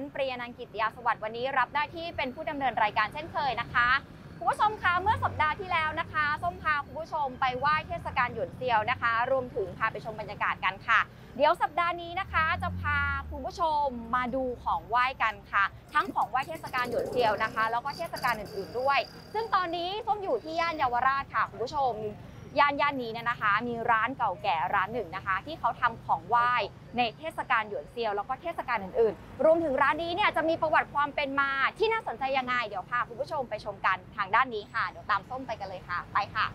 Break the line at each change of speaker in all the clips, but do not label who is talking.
นปริยนันกิติยาสวัสดิ์วันนี้รับหน้าที่เป็นผู้ดำเนินรายการเช่นเคยนะคะคุณผู้ชมคะเมื่อสัปดาห์ที่แล้วนะคะส้มพาคุณผู้ชมไปไหว้เทศกาลหยวนเซียวนะคะ รวมถึงพาไปชมบรรยากาศกันค่ะ เดี๋ยวสัปดาห์นี้นะคะจะพาคุณผู้ชมมาดูของไหว้กันค่ะ ทั้งของไหว้เทศกาลหยวนเซียวนะคะ แล้วก็เทศกาลอื่นๆด้วย ซึ่งตอนนี้ส้มอยู่ที่ย่านเยาวราชค่ะคุณผู้ชม ย่านย่านนี้เนี่ยนะคะ มีร้านเก่าแก่ร้านหนึ่งนะคะ ที่เขาทำของไหว้ในเทศกาลหยวนเซียวแล้วก็เทศกาลอื่นๆ รวมถึงร้านนี้เนี่ยจะมีประวัติความเป็นมาที่น่าสนใจยังไงเดี๋ยวพาคุณผู้ชมไปชมกันทางด้านนี้ค่ะเดี๋ยวตามส้มไปกันเลยค่ะ ไปค่ะ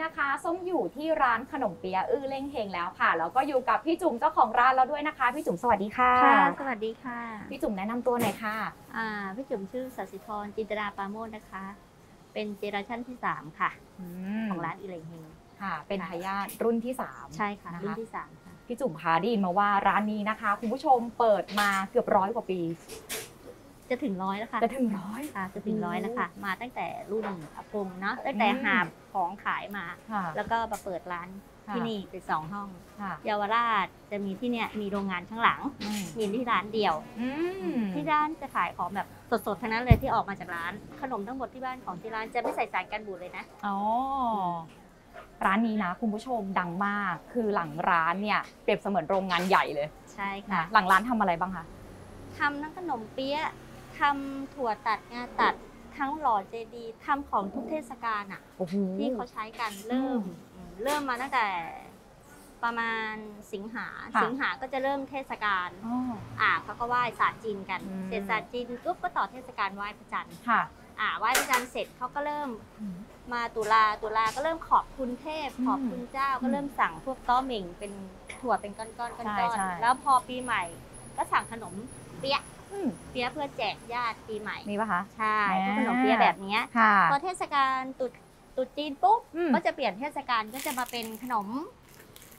นนี้นะคะส้มอยู่ที่ร้านขนมเปี๊ยะอื้อเล่งเฮงแล้วค่ะแล้วก็อยู่กับพี่จุ๋มเจ้าของร้านแล้วด้วยนะคะ พี่จุ๋มสวัสดีค่ะ
ค่ะ สวัสดีค่ะ
พี่จุ๋มแนะนำตัวหน่อยค่ะ
อ่าพี่จุ๋มชื่อสัสิธรจินตนาปราโมทนะคะ เป็นเจเนอเรชั่นที่ 3 ค่ะ ของร้านอิเลงเฮง
ค่ะ เป็น
ค่ะ
ทายาทรุ่นที่3
ใช่ค่ะ
นะคะ
รุ่นที่ 3 ค่ะ
พี่จุ๋มคะได้ยินมาว่าร้านนี้นะคะ คุณผู้ชมเปิดมาเกือบร้อยกว่าปี
จะถึงร้อยแล้วค่ะ
จะถึงร้อย
ค่ะจะถึงร้อยแล้วค่ะ มาตั้งแต่รุ่นอากงเนาะตั้งแต่
อืม
หาบของขายมา
ค่ะ
แล้วก็มาเปิดร้านที่นี่เป็นสองห้อง
ค่ะ
เยาวราชจะมีที่เนี่ยมีโรงงานข้างหลัง
อืม
มีที่ร้านเดียว
อืม
ที่ร้านจะขายของแบบสดๆทั้งนั้นเลยที่ออกมาจากร้าน ขนมทั้งหมดที่บ้านของที่ร้านจะไม่ใส่สารกันบูดเลยนะ
อ๋อร้านนี้นะคุณผู้ชมดังมาก คือหลังร้านเนี่ยเปรียบเสมือนโรงงานใหญ่เลย
ใช่
นะ
ค่ะ
หลังร้านทำอะไรบ้างคะ
ทำทั้งขนมเปี๊ยะ ทำถั่วตัดงาตัดทั้งหล่อเจดีย์ทำของทุกเทศกาลอะ
โอ้โห
ที่เขาใช้กันเริ่ม
อืม
อืมเริ่มมาตั้งแต่ประมาณสิงหา
ค่ะ
สิงหาก็จะเริ่มเทศกาล
อ๋อ
อ่าเขาก็ไหว้ศาสตร์จีนกัน
อืม
เสร็จศาสตร์จีนปุ๊บก็ต่อเทศกาลไหว้พระจันทร์
ค่ะ
อ่าไหว้พระจันทร์เสร็จเขาก็เริ่มมาตุลาตุลาก็เริ่มขอบคุณเทพ
อืม
ขอบคุณเจ้าก็เริ่มสั่งพวกต้อเหม่งเป็นถั่วเป็นก้อนๆก้อน
ใช่ใช่
ๆแล้วพอปีใหม่ ก็สั่งขนมเปี๊ยะ
อืม
เปี๊ยะเพื่อแจกญาติปีใหม่
มีปะคะ
ใช่
อ่า
พวกขนมเปี๊ยะแบบเนี้ย
ค่ะ
พอเทศกาลตรุษตรุษจีนปุ๊บ
อืม
ก็จะเปลี่ยนเทศกาลก็จะมาเป็นขนม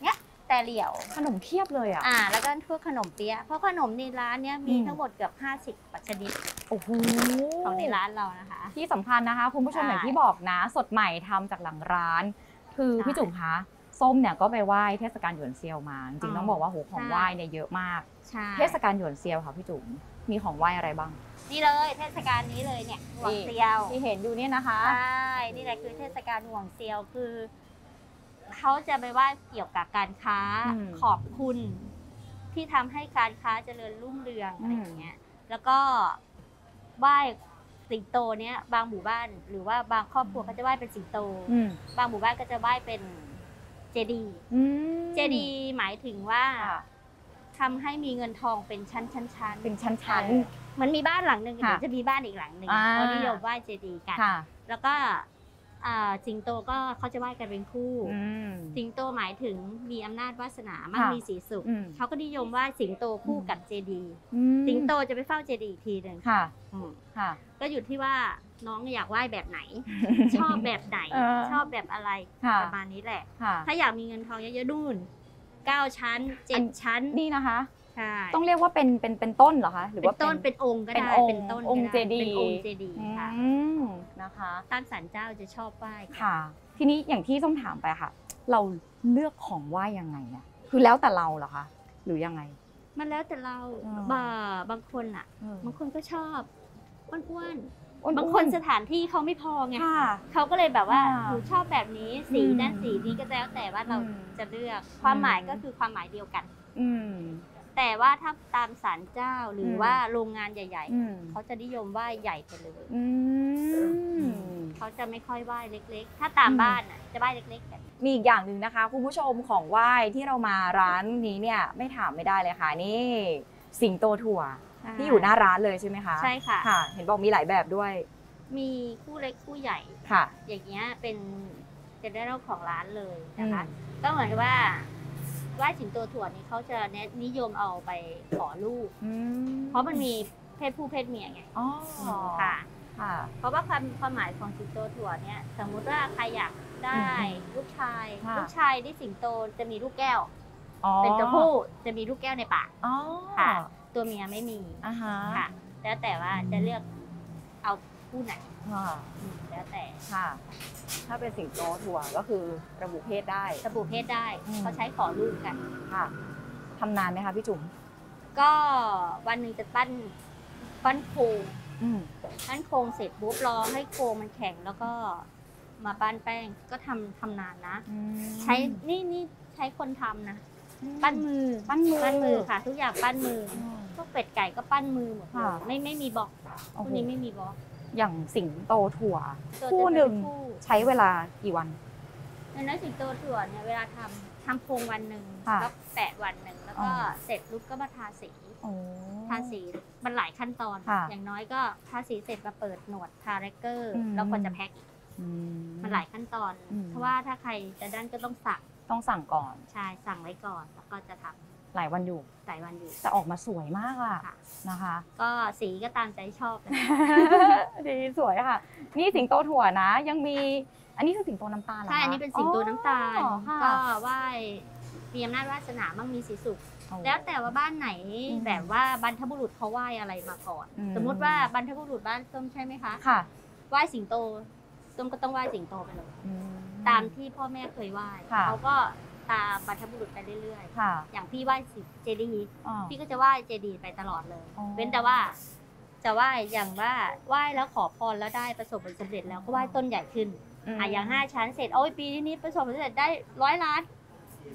เนี้ยแต่เหลี่ยว
ขนมเทียบเลยอะ
อ่า แล้วก็พวกขนมเปี๊ยะเพราะขนมในร้านเนี้ยมี
อืม
ทั้งหมดเกือบ 50ปัชนิด
โอ้โห
ของในร้านเรานะคะ
ที่สำคัญนะคะคุณผู้ชม
ใช่
อย่างที่บอกนะ สดใหม่ทำจากหลังร้าน คือ
ใช่
พี่จุ๋มคะส้มเนี่ยก็ไปไหว้เทศกาลหยวนเซียวมา จริงๆ
อ๋อ
ต้องบอกว่าโหของ
ใช่
ไหว้เนี่ยเยอะมาก
ใช่
เทศกาลหยวนเซียวค่ะพี่จุ๋ม มีของไหว้อะไรบ้าง
นี่เลยเทศกาลนี้เลยเนี่ยห่วงเซียว
ที่เห็นอยู่เนี่ยนะคะ
ใช่นี่แหละคือเทศกาลห่วงเซียวคือเขาจะไปไหว้เกี่ยวกับการค้า
อืม
ขอบคุณ ที่ทำให้การค้าเจริญรุ่งเรือง
อืม
อะไรอย่างเงี้ยแล้วก็ไหว้สิงโตเนี้ยบางหมู่บ้านหรือว่าบางครอบครัวก็จะไหว้เป็นสิงโต
อืม
บางหมู่บ้านก็จะไหว้เป็นเจดีย์
อืม
เจดีย์หมายถึงว่า
ค่ะ
ทำให้มีเงินทองเป็นชั้นชั้นชั้น
เป็นชั้น
ๆมันมีบ้านหลังหนึ่ง
ค่ะ
เดี๋ยวจะมีบ้านอีกหลังหนึ่ง
อ่า
เขานิยมไหว้เจดีย์กัน
ๆ ค่ะ
แล้วก็อ่าสิงโตก็เขาจะไหว้กันเป็นคู่
อืม
สิงโตหมายถึงมีอำนาจวาสนามั่ง
ค่ะ
มีสีสุข
อืม
เขาก็นิยมไหว้สิงโตคู่กับเจดีย์
อืม
สิงโตจะไปเฝ้าเจดีย์อีกทีหนึ่ง
ค่ะ
อืม
ค่ะ
ก็อยู่ที่ว่าน้องอยากไหว้แบบไหน ชอบแบบไหน
เออ
ชอบแบบอะไร
ค่ะ
ประมาณนี้แหละ
ค่ะ
ถ้าอยากมีเงินทองเยอะๆนู่น เก้าชั้นเจ็ดชั้น
นี่นะคะ
ใช่
ต้องเรียกว่าเป็นเป็นเป็นต้นเหรอคะหรือ
เป็น
ว่า
ต้นเป็นองค์ก็
เป็น
ได้
องค์
เป็นต้นก็
องค์
ได้
เจดีย์
เป็นองค์เจดีย์
อื
ค่ะ
มนะคะ
ตามศาลเจ้าจะชอบไหว้กัน
ค่ะ ทีนี้อย่างที่ต้องถามไปค่ะ เราเลือกของไหว้ยังไงอะคือแล้วแต่เราเหรอคะหรือยังไง
มันแล้วแต่เรา
อ๋อ
บาบางคนอะบางคนก็ชอบอ้วนๆ
อ้วๆ
บางคนสถานที่เขาไม่พอไง
ค่ะ
เขาก็เลยแบบว่า
อ่า
หนูชอบแบบนี้สี
อืม
นั่นสีนี้ก็แล้วแต่ว่าเรา
อืม
จะเลือกความหมาย
อืม
ก็คือความหมายเดียวกัน
อืม
แต่ว่าถ้าตามศาลเจ้าหรืออ
ม
ว่าโรงงานใหญ่
อืม
ๆเขาจะนิยมไหว้ใหญ่ไปเลย
อืม
เขาจะไม่ค่อยไหว้เล็ก ๆ ถ้าตาม
อืม
บ้านอะจะไหว้เล็กๆกัน
มีอีกอย่างหนึ่งนะคะคุณผู้ชมของไหว้ที่เรามาร้านนี้เนี่ยไม่ถามไม่ได้เลยค่ะนี่ สิงโตถั่ว ที่อยู่หน้าร้านเลยใช่ไหมคะ
ใช่ค่ะ
ค่ะ เห็นบอกมีหลายแบบด้วย
มีคู่เล็กคู่ใหญ่
ค่ะ
อย่างเงี้ยเป็นเจเนอเรลของร้านเลยนะคะ
อืม
ก็เหมือนว่าไหว้สิงโตถั่วนี่เขาจะเน้นนิยมเอาไปขอลูก
อืม
เพราะมันมีเพศผู้เพศเมียไง
อ๋อ
ค่ะ
ค่ะ
เพราะว่าความความหมายของสิงโตถั่วเนี่ย สมมุติว่าใครอยากได้
อืม
ลูกชาย
ค่ะ
ลูกชายที่สิงโตจะมีลูกแก้ว
อ๋อ
เป็นตัวผู้จะมีลูกแก้วในปาก
อ๋อ
ค่ะ ตัวเมียไม่มี
อ่าฮะ
ค่ะ แล้วแต่ว่าจะเลือกเอาคู่ไหน
ค่ะ
อืมแล้วแต่
ค่ะ ถ้าเป็นสิงโตถั่วก็คือระบุเพศได้
ระบุเพศได้
อืม
เขาใช้ขอลูกกัน
ค่ะทำนานไหมคะพี่จุ๋ม
ก็วันหนึ่งจะปั้นปั้นโครง
อืม
ปั้นโครงเสร็จปุ๊บรอให้โครงมันแข็งแล้วก็มาปั้นแป้งก็ทำทำนานนะ ใช้นี่นี่ใช้คนทำนะ ปั้นมือ
ปั้นมือ
ปั้นมือค่ะ ทุกอย่างปั้นมือ
อืม
พวกเป็ดไก่ก็ปั้นมือหมดเลย
ค่ะ
ไม่ไม่มีบล็อกพ
โอ้
วก
โห
นี้ไม่มีบล็อก
อย่างสิงโตถั่ว
ตัว
คู่
จะ
หนึ่ง
เป็คู่
ใช้เวลากี่วัน
ในนั้นสิงโตถั่วเนี่ยเวลาทำทำโครงวันหนึ่ง
ค่ะ
แล้วแปะวันหนึ่งแล้วก็
อ๋อ
เสร็จปุ๊บก็มาทาสี
โอ้
ทาสีมันหลายขั้นตอน
ค่ะ
อย่างน้อยก็ทาสีเสร็จมาเปิดหนวดทาแรกเกอร์
อืม
แล้วก็จะแพ็คอีก
อื
มันหลายขั้นตอน
อืม
เพราะว่าถ้าใครจะด้านก็ต้องสั่ง
ต้องสั่งก่อน
ใช่สั่งไว้ก่อนแล้วก็จะท
หลายวันอยู่ำ
หลายวันอยู่
แต่ออกมาสวยมากอะ
ค่ะ
นะคะ
ก็สีก็ตามใจชอบเลย
ดีสวยค่ะ นี่สิงโตถั่วนะ ยังมี อันนี้คือสิงโตน้ำตาลหรคะ
ใช่อันนี้เป็นสิงโตน้ำตาล
อ๋อค่ะ
ก็ไหว้มีอำนาจวาสนามั่งมีสีสุข
โอ้
แล้วแต่ว่าบ้านไหน
อืม
แบบว่าบรรพบุรุษเขาไหว้อะไรมาก่อน
อืม
สมมุติว่าบรรพบุรุษบ้านส้มใช่ไหมคะ
ค่ะ
ไหว้สิงโตส้มก็ต้องไหว้สิงโตไปเลย
อืม
ตามที่พ่อแม่เคยไหว้
ค่ะ
เขาก็ตามบรรพบุรุษไปเรื่อย
ค่ะ
ๆ อย่างพี่ไหว้สิเจดีย์
อ๋อ
พี่ก็จะไหว้เจดีย์ไปตลอดเลย
อ๋อ
เว้นแต่ว่า จะไหว้อย่างว่าไหว้แล้วขอพรแล้วได้ประสบผลสำเร็จแล้วก็ไหว้ต้นใหญ่ขึ้นอะอย่างห้าชั้นเสร็จโอ้ยปีนี้ประสบผลสำเร็จได้ร้อยล้าน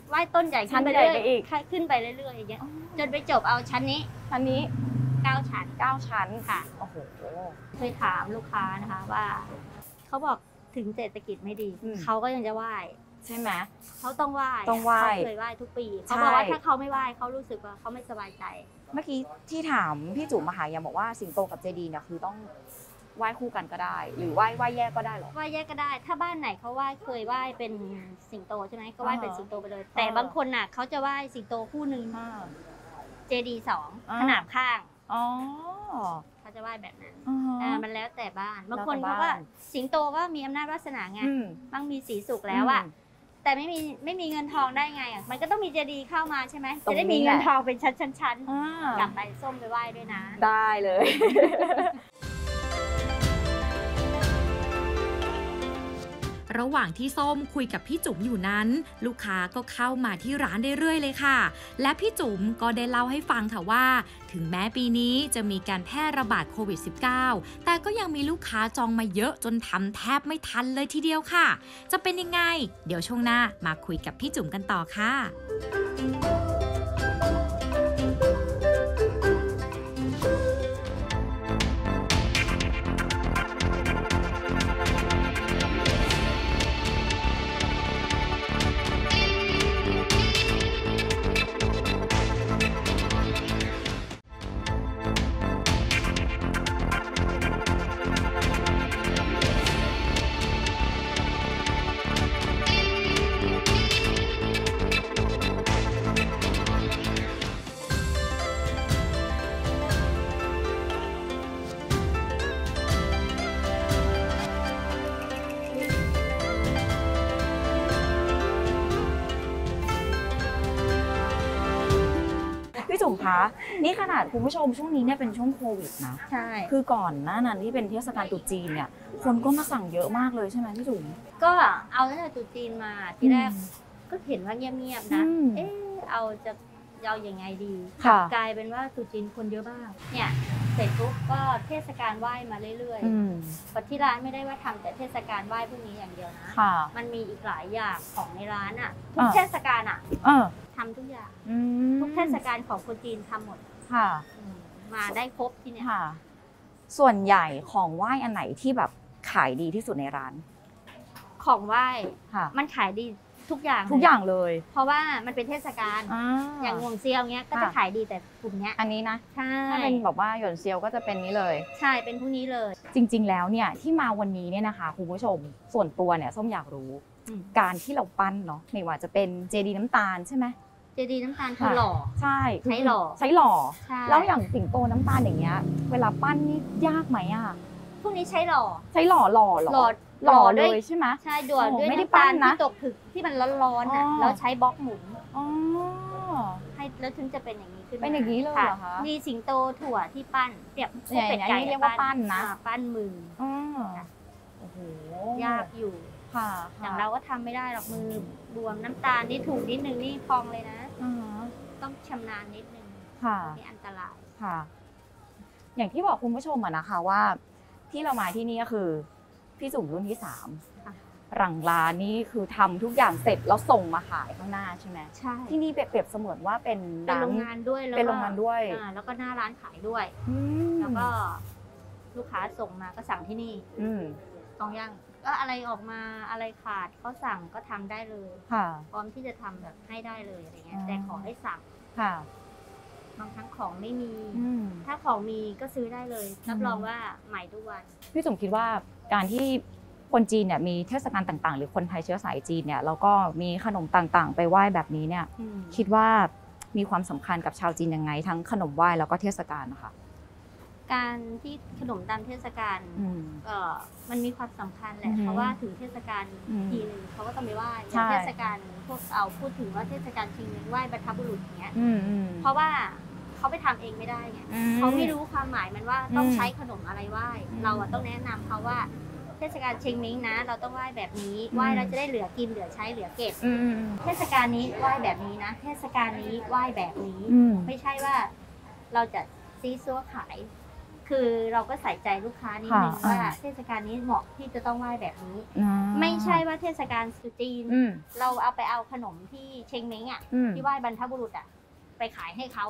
ไหว้ต้นใหญ่ขึ้นไป
ชั้นใหญ่
เรื่
ไป
อย
อีก
ๆขึ้นไปเรื่อยๆอย่างเงี้ยจนไปจบเอาชั้นนี้
อันนี้
เก้าชั้น
เก้าชั้น
ค่ะ
โอ้โห
เคยถามลูกค้านะคะว่า เขาบอก ถึงเศรษฐกิจไม่ดี
อืม
เขาก็ยังจะไหว้
ใช่ไหม
เขาต้องไหว้
ต้องไหว้
เขาเคยไหว้ทุกปี
ใช่
เขาบอกว่าถ้าเขาไม่ไหว้เขารู้สึกว่าเขาไม่สบายใจ
เมื่อกี้ที่ถามพี่จุ๋มมาหายังบอกว่าสิงโตกับเจดีเนี่ยคือต้องไหว้คู่กันก็ได้ หรือไหว้ไหว้แยกก็ได้เหรอ
ไหว้แยกก็ได้ ถ้าบ้านไหนเขาไหว้เคยไหว้เป็นสิงโตใช่ไหมก็ไหว้
อ่าฮะ
เป็นสิงโตไปเลย แต่
อ่า
บางคนน่ะเขาจะไหว้สิงโตคู่หนึ่งเจดีสอง
อ่า
ขนาบข้าง
อ๋อ
เขา จะไหว้แบบนั้น
อ่าฮะ
เออมันแล้วแต่บ้านบางคน
แล้วแต่
เขาก็
บ้าน
สิงโตก็มีอำนาจวาสนาไง
อืม
บางมีสีสุขแล้วอะแต่ไม่มีไม่มีเงินทองได้ไงอะมันก็ต้องมีเจดีย์เข้ามาใช่ไหม
ตรง
จะได้
นี้
มีเงิน
แหละ
ทองเป็นชั้นชั้นชั้น
อ่าก
ลับไปส้มไปไหว้ด้วยนะ
ได้เลย
ระหว่างที่ส้มคุยกับพี่จุ๋มอยู่นั้น ลูกค้าก็เข้ามาที่ร้านเรื่อยๆเลยค่ะ และพี่จุ๋มก็ได้เล่าให้ฟังค่ะว่า ถึงแม้ปีนี้จะมีการแพร่ระบาดโควิด -19 แต่ก็ยังมีลูกค้าจองมาเยอะจนทำแทบไม่ทันเลยทีเดียวค่ะ จะเป็นยังไง เดี๋ยวช่วงหน้ามาคุยกับพี่จุ๋มกันต่อค่ะา
ดคุณผู้ชมช่วงนี้เนี่ยเป็นช่วงโควิดนะ
ใช่
คือก่อนหน้านั้นที่เป็นเทศกาลตรุษจีนเนี่ยคนก็มาสั่งเยอะมากเลยใช่ไหมพี่จุ๋ม
ก็เอาตั้งแต่ตรุษจีนมาทีแรกก็เห็นว่าเงียบๆนะ
อืม
เอ๊ะเอาจะเอายังไงดี
ค่ะ
กลายเป็นว่าตรุษจีนคนเยอะมากเนี่ยเสร็จปุ๊บก็เทศกาลไหว้มาเรื่อย
อืม
ๆปัจที่ร้านไม่ได้ว่าทำแต่เทศกาลไหว้พวกนี้อย่างเดียวนะ
ค่ะ
มันมีอีกหลายอย่างของในร้านอะทุก
อ่า
เทศกาลอะ
เออ
ทำทุกอย่าง
อืม
ทุกเทศกาลของคนจีนทำหมด
ค่ะ
อืมมาได้ครบที่เนี่ย
ค่ะ ส่วนใหญ่ของไหว้อันไหนที่แบบขายดีที่สุดในร้าน
ของไหว้
ค่ะ
มันขายดีทุกอย่าง
ทุกอย่างเลย
เพราะว่ามันเป็นเทศกาล
อ่า
อย่างงวงเซียวเนี้ยก็จะ
ค่ะ
ขายดีแต่กลุ่มเนี้ย
อันนี้นะ
ใช่
ถ้าเป็นแบบว่าหยวนเซียวก็จะเป็นนี้เลย
ใช่เป็นพวกนี้เลย
จริง ๆ แล้วเนี่ยที่มาวันนี้เนี่ยนะคะคุณผู้ชมส่วนตัวเนี่ยส้มอยากรู้
อืม
การที่เราปั้นเนาะไม่ว่าจะเป็นเจดีน้ำตาลใช่ไหม
เจดีน้ำตาลคือหล่อ
ใช่คือ
ใช้หล่อ
ใช้หล่อ
ใช่
แล้วอย่างสิงโตน้ำตาลอย่างเงี้ย เวลาปั้นนี่ยากไหมอะ
พวกนี้ใช้หล่อ
ใช้หล่อหล่อเหรอ
หล่อ
หล่อ
ด้
เล
วย
ยใช่ไหม
ใช่ด่วน
โอ้
ด้วย
ไม่ได้
น้ำตาล
ปั้นนะ
ที่ตกถึกที่มันร้อนๆอะ
อ๋อ
แล้วใช้บล็อกหมุน
อ๋อ
แล้วถึงจะเป็นอย่างนี้ขึ้นม
เป็นอย่างนี้เลยเหรอคะ
มีสิงโตถั่วที่ปั้นเปรียบ
เนี่ย
เป็ด
อย่าง
ไก่
นี้เรียกว่าปั้นนะ
อ่าปั้นมือ
อ๋อโอ้โห
ยากอยู่
ค่ะ
อย่างเราก็ทำไม่ได้หรอกมือบวมน้ำตาลนี่ถูกนิดนึงนี่พองเลยนะ
อ่าฮะ
ต้องชำนาญนิดนึง
ค่ะ
นี่อันตราย
ค่ะ อย่างที่บอกคุณผู้ชมอะนะคะว่า ที่เรามาที่นี่ก็คือพี่จุ๋มรุ่นที่สาม
ค่ะ
หลังร้านนี่คือทำทุกอย่างเสร็จแล้วส่งมาขายข้างหน้าใช่ไหม
ใช่
ที่นี่เปรียบเสมือนว่าเป็น
เป็นโรงงานด้วยแล้วก็
เป็นโรงงานด้วย
อ่าแล้วก็หน้าร้านขายด้วย
อืม
แล้วก็ลูกค้าส่งมาก็สั่งที่นี่
อืม
ตองย่าง ก็อะไรออกมาอะไรขาดเขาสั่งก็ทำได้เลย
ค่ะ
พร้อมที่จะทำแบบให้ได้เลยอะไรเงี้ย
อ๋อ
แต่ขอให้สั่ง
ค่ะ
บางครั้งของไม่มี
อืม
ถ้าของมีก็ซื้อได้เลย รับ
อืม
รองว่าใหม่ทุกวัน
พี่จุ๋มคิดว่าการที่คนจีนเนี่ยมีเทศกาลต่างๆ หรือคนไทยเชื้อสายจีนเนี่ยแล้วก็มีขนมต่างๆ ไปไหว้แบบนี้เนี่ย คิดว่ามีความสำคัญกับชาวจีนยังไง ทั้งขนมไหว้แล้วก็เทศกาลนะคะ
การที่ขนมตามเทศกาล
อืม
เอ่อมันมีความสำคัญแห
อื
ละ
อฮึ
เพราะว่าถึงเทศกาล
อืม
ทีหนึงเขาก็ต้องไปไหว้อ
ใช่
ย่างเทศกาลพวกเอาพูดถึงว่าเทศกาลชิงนึงไหว้บรรพบุรุษอย่างเงี้ย
อืมอืม
เพราะว่าเขาไปทำเองไม่ได้ไง
อื
เขาไม่รู้ความหมายมันว่าต้อง
อืม
ใช้ขนมอะไรไหว้
อืม
เราอะต้องแนะนำเขาว่าเทศกาลเชงมิงนะ เราต้องไหว้แบบนี้
อืม
ไหว้แล้วจะได้เหลือกินเหลือใช้เหลือเก็บ
อืมอืม
เทศกาลนี้ไหว้แบบนี้นะ เทศกาลนี้ไหว้แบบนี้
อืม
ไม่ใช่ว่าเราจะซีซัวขาย คือเราก็ใส่ใจลูกค้านิดนึง
ค่ะ
ว่า
อ่า
เทศกาลนี้เหมาะที่จะต้องไหว้แบบนี้
อ่า
ไม่ใช่ว่าเทศกาลตรุษจีน
อืม
เราเอาไปเอาขนมที่เชงเม้งอะ
อืม
ที่ไหว้บรรพบุรุษอะไปขายให้เขา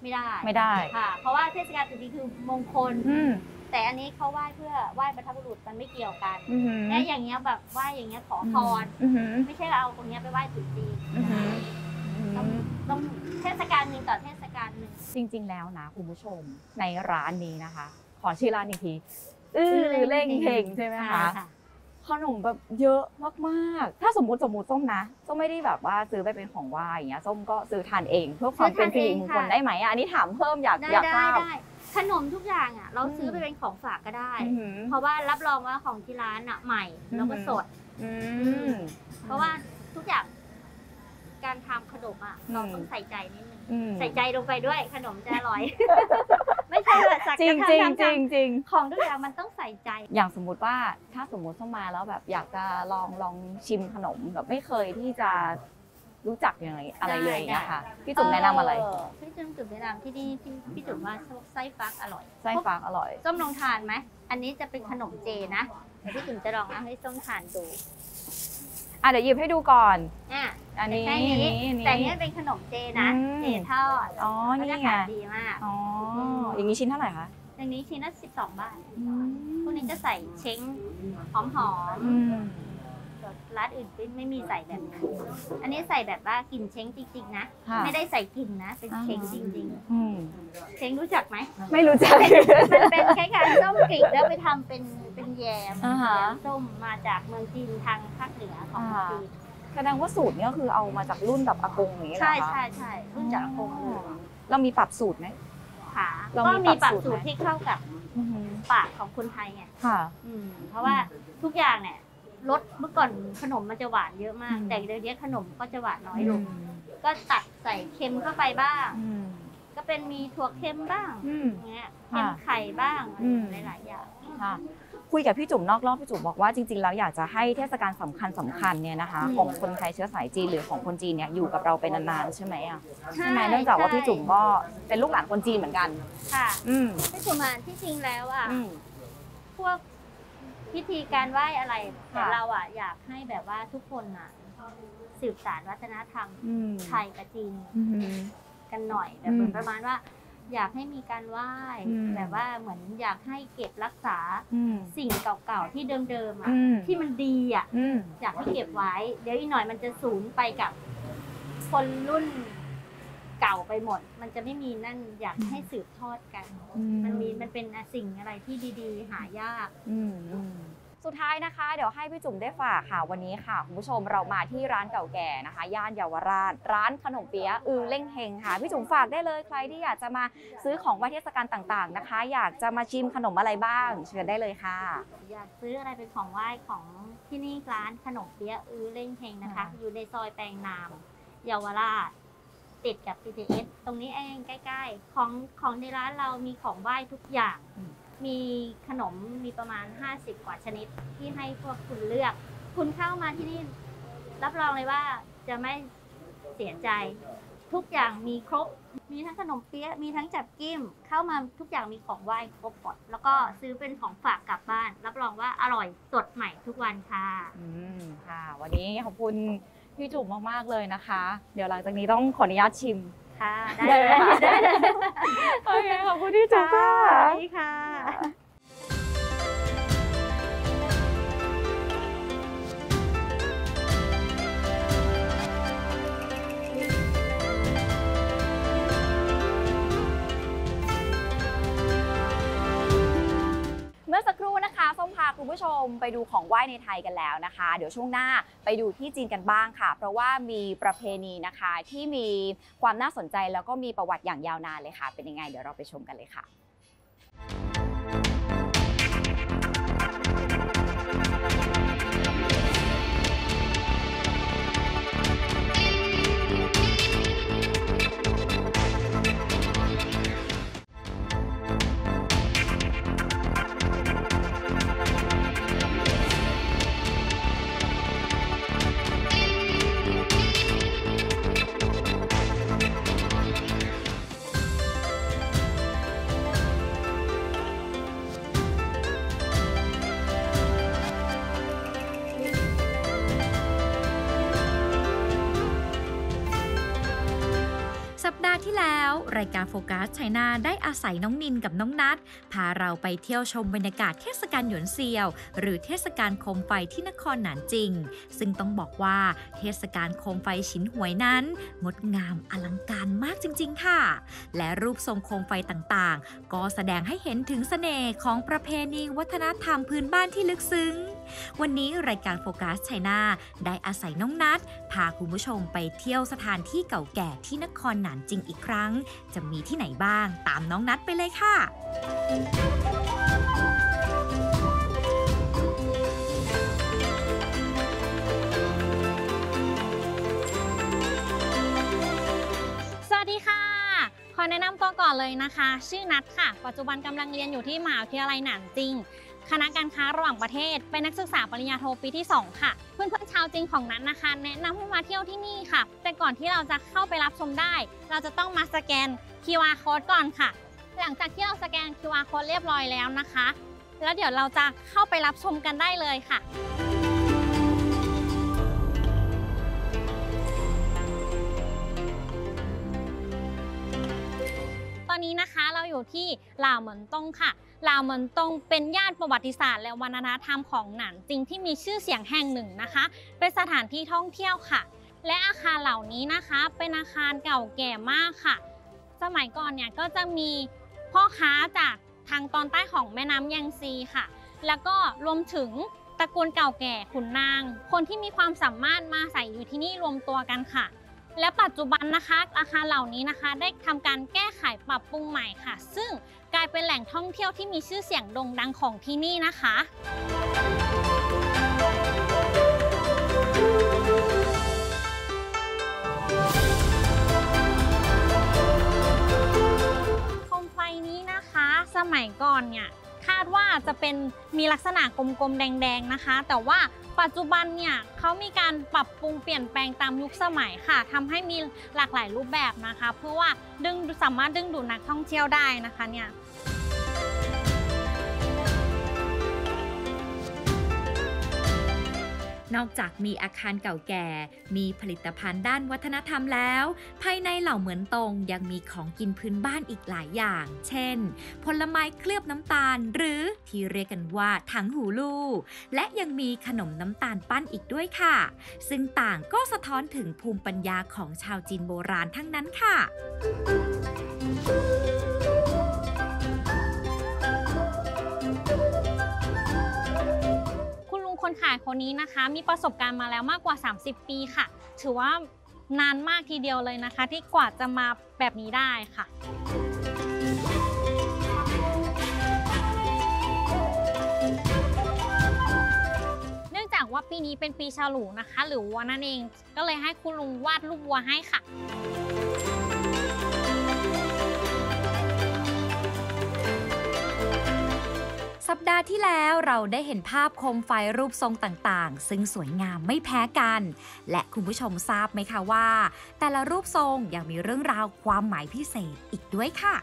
ไม่ได้
ไม่ได้
ค่ะ เพราะว่าเทศกาลตรุษจีนคือมงคล
อืม
แต่อันนี้เขาไหว้เพื่อไหว้บรรพบุรุษมันไม่เกี่ยวกัน
อืม
และอย่างเงี้ยแบบไหว้อย่างเงี้ยขอพร
อืม
ไม่ใช่ว่าเอาตรงเนี้ยไปไหว้ตรุษจีน
อืม
ต้องต้อง เทศกาลหนึ่งต่อเทศกาลหนึ่ง
จริง ๆ แล้วนะคุณผู้ชมในร้านนี้นะคะ ขอชื่อร้านอีกทีอื้อเล่งเฮงใช่ไหมคะ
ค่ะ
ขนมแบบเยอะมากๆ ถ้าสมมติสมมติส้มนะส้มไม่ได้แบบว่าซื้อไปเป็นของไหว้อย่างเงี้ยส้มก็ซื้อทานเองเพื่อความเป็นสิริมงคลได้ไหมอะอันนี้ถามเพิ่มอยาก
ได้
อยากท
ได้
ราบ
ได้ขนมทุกอย่างอะเราซื้อ
ม
ไปเป็นของฝากก็ได้
อือหือ
เพราะว่ารับรองว่าของที่ร้านอะใหม่แล้วก็
อือหือ
สด
อืม
เพราะว่าทุกอย่าง การทำขนมอะ
อืม
เราต้องใส่ใจนิดนึง
อืม
ใส่ใจลงไปด้วยขนมจะอร่อย ไม่ใช่ว่าสัก
จริง
จะ
จริง
ทำ
จริง
ทำ
จริง
ของทุกอย่างมันต้องใส่ใจ
อย่างสมมุติว่าถ้าสมมติส้มมาแล้วแบบอยากจะลองลองชิมขนมแบบไม่เคยที่จะรู้จักอย่างไรอะไรเลยอย่างเงี้ยค่ะพี่จุ๋มแนะนำอะไร
เพี่จุ๋มจุ๋มแนะนำที่นี่พี่พี่จุ๋มว่าพวกไส้ฟักอร่อย
ไส้ฟักอร่อย
ส้มลองทานไหมอันนี้จะเป็นขนมเจนะเดี๋ยวพี่จุ๋มจะลองเอาให้ส้มทานดู
อะเดี๋ยวหยิบให้ดูก่อน
อะ
อันนี้
แค่
อัน
นี้
นี้อันนี้
แต่เนี้ยเป็นขนมเจนะ
อืม
เจทอด
อ๋อ
เขา
นี่
จะ
ไง
ขายดีมาก
อ๋ออ
ม
อย่างนี้ชิ้นเท่าไหร่คะ
อย่างนี้ชิ้นละสิบสองบาทพวกนี้จะใส่เช้งหอมหอม
อืม
ร้านอื่นไม่มีใส่แบบนี้อันนี้ใส่แบบว่ากลิ่นเช้งจริงๆนะ
ค่ะ
ไม่ได้ใส่กลิ่นนะ เป็น
อ่า
เช้งจริง
อืม
ๆ เช้งรู้จักไหม
ไม่รู้จัก
มันเป็นคล้ายๆส้มกลิ่นแล้วไปทำเป็นเป็นแยม
อ่าฮะ
แยมส้มมาจากเมืองจีนทางภาคเหนือของ
อ่า
จีน
แสดงว่าสูตรเนี้ยคือเอามาจากรุ่นแบบอากงอย่างเงี้ยเหร
ใช่
อคะ
ใช่ใช่รุ่นจากอากงเลย
เรามีปรับสูตรไหม
ค่ะ
เรา
ก็
มี
มี
ป
ป
รั
รั
บบสู
สู
ต
ต
ร
ร
ไหม
ที่เข้ากับ
อือหือ
ปากของคนไทยไง
ค่ะ
อืม เพราะว่าทุกอย่างเนี่ยรสเมื่อก่อนขนมมันจะหวานเยอะมาก
อืม
แต่เดี๋ยวนี้ขนมก็จะหวานน้อยลง
อืม
ก็ตัดใส่เค็มเข้าไปบ้าง
อืม
ก็เป็นมีถั่วเค็มบ้าง
อืม
อย่างเงี้ย
ค่ะ
เค็มไข่บ้าง
อืม
หลายๆอย่าง
ค่ะ คุยกับพี่จุ๋มนอกรอบพี่จุ๋มบอกว่าจริงๆแล้วอยากจะให้เทศกาลสำคัญสำคัญเนี่ยนะคะของคนไทยเชื้อสายจีนหรือของคนจีนเนี่ยอยู่กับเราไปนานๆใช่ไหมอะใช่ไหมเนื่องจากว่าพี่จุ๋มก็เป็นลูกหลานคนจีนเหมือนกัน
ค่ะ
อืม
พี่จุ๋มอะที่จริงแล้วอะ
อืม
พวกพิธีการไหว้อะไรแต่
ค่ะ
เราอะอยากให้แบบว่าทุกคนอะสืบสานวัฒนธรรม
อืม
ไทยกับจีน
อืม
กันหน่อยแบ
อื
บ
ม
เหมือนประมาณว่า อยากให้มีการไหว้
อืม
แบบว่าเหมือนอยากให้เก็บรักษา
อืม
สิ่งเก่าๆที่เดิมๆอะ
อืม
ที่มันดีอะ
อืม
อยากให้เก็บไว้ เดี๋ยวอีกหน่อยมันจะสูญไปกับ คนรุ่นเก่าไปหมด มันจะไม่มีนั่นอยากให้สืบทอดกันมันมีมันเป็นสิ่งอะไรที่ดี ๆ หายาก
อืมอืม สุดท้ายนะคะ เดี๋ยวให้พี่จุ๋มได้ฝากค่ะ วันนี้ค่ะคุณผู้ชมเรามาที่ร้านเก่าแก่นะคะ ย่านเยาวราช ร้านขนมเปี๊ยะอือเล่งเฮงค่ะ พี่จุ๋มฝากได้เลยใครที่อยากจะมาซื้อของว้เทศกาลต่างๆนะคะ อยากจะมาชิมขนมอะไรบ้าง เชิญได้เลยค่ะ
อยากซื้ออะไรเป็นของไหว้ของที่นี่ร้านขนมเปี๊ยะอือเล่งเฮงนะคะ อยู่ในซอยแปลงนามเยาวราชติดกับ BTS ตรงนี้เองใกล้ ๆ ของของในร้านเรามีของไหว้ทุกอย่าง
มี
ขนมมีประมาณ 50 กว่าชนิดที่ให้พวกคุณเลือก คุณเข้ามาที่นี่รับรองเลยว่าจะไม่เสียใจ ทุกอย่างมีครบ มีทั้งขนมเปี๊ยะมีทั้งจับกิ้ม เข้ามาทุกอย่างมีของไหว้ครบหมดแล้วก็ซื้อเป็นของฝากกลับบ้าน รับรองว่าอร่อยสดใหม่ทุกวันค่ะ
อืมค่ะ วันนี้ขอบคุณพี่จุ๋มมากๆเลยนะคะ เดี๋ยวหลังจากนี้ต้องขออนุญาตชิม
ค่ะ ได้
ได้
เล
ไหม
ย
คะ
ได้เลย
โอเคขอบคุณพี่จุ๋มค่ะ
สวัสดีค่ะ
คุณผู้ชมไปดูของไหว้ในไทยกันแล้วนะคะ เดี๋ยวช่วงหน้าไปดูที่จีนกันบ้างค่ะ เพราะว่ามีประเพณีนะคะที่มีความน่าสนใจแล้วก็มีประวัติอย่างยาวนานเลยค่ะ เป็นยังไง เดี๋ยวเราไปชมกันเลยค่ะ
แล้ว รายการโฟกัสไชน่าได้อาศัยน้องนินกับน้องนัทพาเราไปเที่ยวชมบรรยากาศเทศกาลหยวนเซียว หรือเทศกาลโคมไฟที่นครหนานจริง ซึ่งต้องบอกว่าเทศกาลโคมไฟฉินหวยนั้น งดงามอลังการมากจริง ๆ ค่ะ และรูปทรงโคมไฟต่างๆ ก็แสดงให้เห็นถึงเสน่ห์ของประเพณีวัฒนธรรมพื้นบ้านที่ลึกซึ้ง วันนี้รายการโฟกัสไชน่าได้อาศัยน้องนัทพาคุณผู้ชมไปเที่ยวสถานที่เก่าแก่ที่นครหนานจริงอีกครั้งจะมีที่ไหนบ้างตามน้องนัทไปเลยค่ะ
สวัสดีค่ะ ขอแนะนำตัวก่อนเลยนะคะ ชื่อนัทค่ะ ปัจจุบันกำลังเรียนอยู่ที่มหาวิทยาลัยหนานจริง คณะการค้าระหว่างประเทศ เป็นนักศึกษาปริญญาโทปีที่ 2 ค่ะ เพื่อนๆชาวจีนของนัทนะคะ แนะนำให้มาเที่ยวที่นี่ค่ะ แต่ก่อนที่เราจะเข้าไปรับชมได้ เราจะต้องมาสแกน QR code ก่อนค่ะ หลังจากที่เราสแกน QR code เรียบร้อยแล้วนะคะ แล้วเดี๋ยวเราจะเข้าไปรับชมกันได้เลยค่ะ อยู่ที่ลาวเหมือนตงค่ะลาวเหมือนตงเป็นย่านประวัติศาสตร์และวัฒนธรรมของหนานจริงที่มีชื่อเสียงแห่งหนึ่งนะคะ เป็นสถานที่ท่องเที่ยวค่ะ และอาคารเหล่านี้นะคะ เป็นอาคารเก่าแก่มากค่ะ สมัยก่อนเนี่ยก็จะมีพ่อค้าจากทางตอนใต้ของแม่น้ำยังซีค่ะ แล้วก็รวมถึงตระกูลเก่าแก่ขุนนาง คนที่มีความสามารถมาใส่อยู่ที่นี่รวมตัวกันค่ะ และปัจจุบันนะคะ อาคารเหล่านี้นะคะ ได้ทำการแก้ไขปรับปรุงใหม่ค่ะ ซึ่งกลายเป็นแหล่งท่องเที่ยวที่มีชื่อเสียงโด่งดังของที่นี่นะคะโคมไฟนี้นะคะ สมัยก่อนเนี่ยาดว่าจะเป็นมีลักษณะกลมๆ แดงๆนะคะ แต่ว่าปัจจุบันเนี่ยเขามีการปรับปรุงเปลี่ยนแปลงตามยุคสมัยค่ะทำให้มีหลากหลายรูปแบบนะคะ เพื่อว่าดึงสามารถดึงดูดนักท่องเที่ยวได้นะคะเนี่ย
นอกจากมีอาคารเก่าแก่ มีผลิตภัณฑ์ด้านวัฒนธรรมแล้ว ภายในเหล่าเหมือนตรงยังมีของกินพื้นบ้านอีกหลายอย่าง เช่น ผลไม้เคลือบน้ำตาล หรือที่เรียกกันว่าถังหูลูและยังมีขนมน้ำตาลปั้นอีกด้วยค่ะ ซึ่งต่างก็สะท้อนถึงภูมิปัญญาของชาวจีนโบราณทั้งนั้นค่ะ
คนขายคนนี้นะคะ มีประสบการณ์มาแล้วมากกว่า 30 ปีค่ะ ถือว่านานมากทีเดียวเลยนะคะ ที่กว่าจะมาแบบนี้ได้ค่ะเนื่องจากว่าปีนี้เป็นปีฉลูนะคะ หรือวัวนั่นเอง ก็เลยให้คุณลุงวาดรูปวัวให้ค่ะ
สัปดาห์ที่แล้วเราได้เห็นภาพโคมไฟรูปทรงต่างๆ ซึ่งสวยงามไม่แพ้กัน และคุณผู้ชมทราบไหมคะว่า แต่ละรูปทรงยังมีเรื่องราวความหมายพิเศษอีกด้วยค่ะ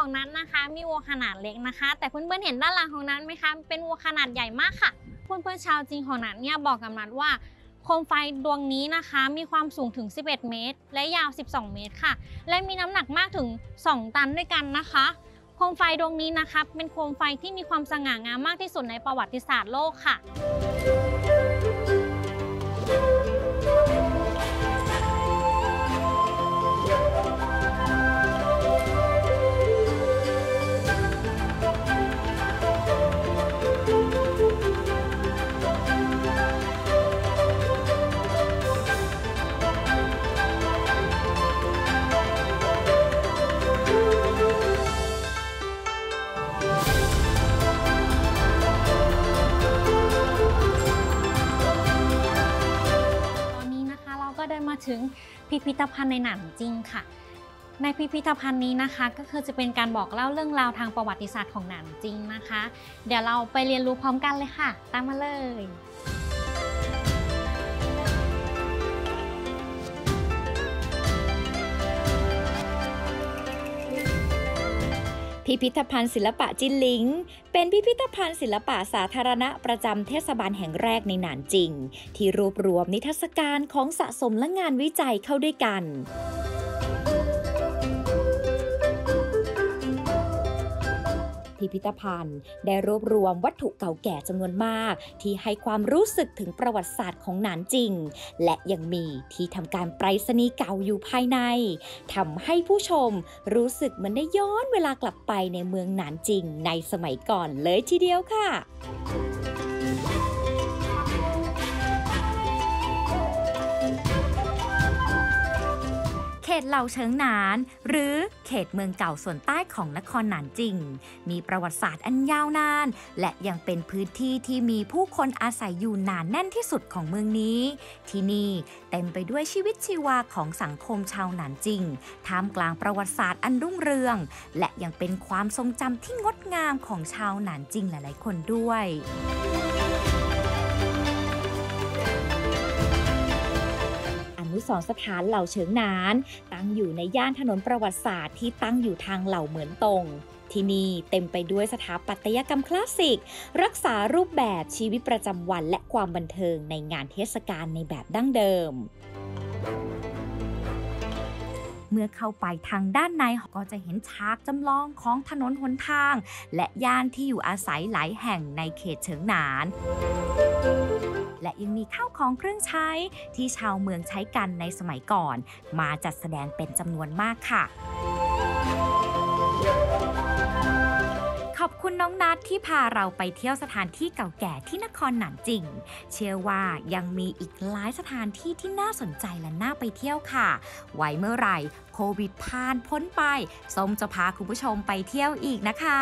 ของนั้นนะคะมีวัวขนาดเล็กนะคะ แต่เพื่อนๆเห็นด้านหลังของนั้นไหมคะเป็นวัวขนาดใหญ่มากค่ะเพื่อนๆชาวจีนของนั้นเนี่ยบอกกับนัดว่าโคมไฟดวงนี้นะคะ มีความสูงถึง 11 เมตร และยาว 12 เมตรค่ะ และมีน้ำหนักมากถึง 2 ตันด้วยกันนะคะ โคมไฟดวงนี้นะคะเป็นโคมไฟที่มีความสง่างามมากที่สุดในประวัติศาสตร์โลกค่ะ มาถึงพิพิธภัณฑ์ในหนังจริงค่ะ ในพิพิธภัณฑ์นี้นะคะ ก็คือจะเป็นการบอกเล่าเรื่องราวทางประวัติศาสตร์ของหนังจริงนะคะ เดี๋ยวเราไปเรียนรู้พร้อมกันเลยค่ะ ตามมาเลย
พิพิธภัณฑ์ศิลปะจินหลิง เป็นพิพิธภัณฑ์ศิลปะสาธารณะประจำเทศบาลแห่งแรกในหนานจิง ที่รวบรวมนิทรรศการของสะสมและงานวิจัยเข้าด้วยกัน พิพิธภัณฑ์ ได้รวบรวมวัตถุเก่าแก่จำนวนมาก ที่ให้ความรู้สึกถึงประวัติศาสตร์ของหนานจิง และยังมีที่ทำการไปรษณีย์เก่าอยู่ภายในทำให้ผู้ชมรู้สึกเหมือนได้ย้อนเวลากลับไปในเมืองหนานจิงในสมัยก่อนเลยทีเดียวค่ะ ตเหล่าเฉิงหนาน หรือเขตเมืองเก่าส่วนใต้ของนครหนานจิง มีประวัติศาสตร์อันยาวนาน และยังเป็นพื้นที่ที่มีผู้คนอาศัยอยู่หนานแน่นที่สุดของเมืองนี้ ที่นี่เต็มไปด้วยชีวิตชีวาของสังคมชาวหนานจิง ท่ามกลางประวัติศาสตร์อันรุ่งเรือง และยังเป็นความทรงจำที่งดงามของชาวหนานจิงหลาย ๆ คนด้วย นุสรสถานเหล่าเฉิงหนาน ตั้งอยู่ในย่านถนนประวัติศาสตร์ที่ตั้งอยู่ทางเหล่าเหมือนตงที่นี่เต็มไปด้วยสถาปัตยกรรมคลาสสิก รักษารูปแบบชีวิตประจำวันและความบันเทิงในงานเทศกาลในแบบดั้งเดิม เมื่อเข้าไปทางด้านในก็จะเห็นฉากจำลองของถนนหนทาง และย่านที่อยู่อาศัยหลายแห่งในเขตเฉิงหนาน และยังมีข้าวของเครื่องใช้ ที่ชาวเมืองใช้กันในสมัยก่อน มาจัดแสดงเป็นจำนวนมากค่ะขอบคุณน้องนัดที่พาเราไปเที่ยวสถานที่เก่าแก่ที่นครหนานจิง เชื่อว่ายังมีอีกหลายสถานที่ที่น่าสนใจและน่าไปเที่ยวค่ะ ไว้เมื่อไหร่โควิดผ่านพ้นไปส้มจะพาคุณผู้ชมไปเที่ยวอีกนะคะ